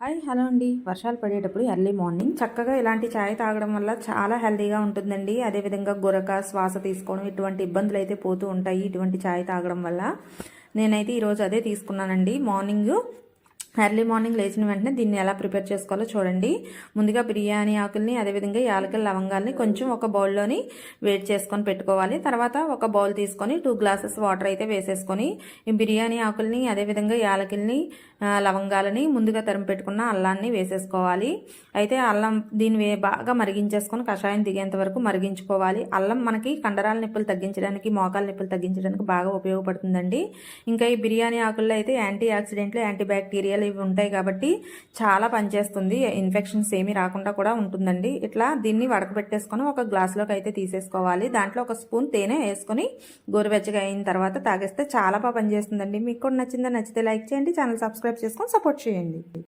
Hi hello అండి. వర్షాలు పడేటప్పుడు ఎర్లీ మార్నింగ్ చక్కగా ఇలాంటి ఛాయ్ తాగడం వల్ల చాలా హెల్దీగా ఉంటుందండి. అదేవిధంగా గురక శ్వాస తీసుకోవడం ఇటువంటి ఇబ్బందులు అయితే పోతూ ఉంటాయి ఇటువంటి ఛాయ్ తాగడం వల్ల. నేనైతే ఈరోజు అదే తీసుకున్నానండి. మార్నింగ్ ఎర్లీ మార్నింగ్ లేచిన వెంటనే దీన్ని ఎలా ప్రిపేర్ చేసుకోవాలో చూడండి. ముందుగా బిర్యానీ ఆకుల్ని అదేవిధంగా యాలకులు లవంగాల్ని కొంచెం ఒక బౌల్లోని వేడి చేసుకొని పెట్టుకోవాలి. తర్వాత ఒక బౌల్ తీసుకొని టూ గ్లాసెస్ వాటర్ అయితే వేసేసుకొని ఈ బిర్యానీ ఆకుల్ని అదేవిధంగా యాలకుల్ని లవంగాలని ముందుగా తరిమి పెట్టుకున్న అల్లాన్ని వేసేసుకోవాలి. అయితే అల్లం దీన్ని బాగా మరిగించేసుకొని కషాయం దిగేంత వరకు మరిగించుకోవాలి. అల్లం మనకి కండరాల నొప్పులు తగ్గించడానికి మోకాల నొప్పులు తగ్గించడానికి బాగా ఉపయోగపడుతుందండి. ఇంకా ఈ బిర్యానీ ఆకుల్లో అయితే యాంటీ ఆక్సిడెంట్లు యాంటీ బ్యాక్టీరియల్ ఇవి ఉంటాయి కాబట్టి చాలా పనిచేస్తుంది. ఇన్ఫెక్షన్స్ ఏమీ రాకుండా కూడా ఉంటుందండి. ఇట్లా దీన్ని వడకబెట్టేసుకొని ఒక గ్లాస్లోకి అయితే తీసేసుకోవాలి. దాంట్లో ఒక స్పూన్ తేనె వేసుకొని గోరువెచ్చగా అయిన తర్వాత తాగేస్తే చాలా బాగా పనిచేస్తుందండి. మీకు కూడా నచ్చిందా నచ్చితే లైక్ చేయండి ఛానల్ సబ్స్క్రైబ్ చేసుకొని సపోర్ట్ చేయండి.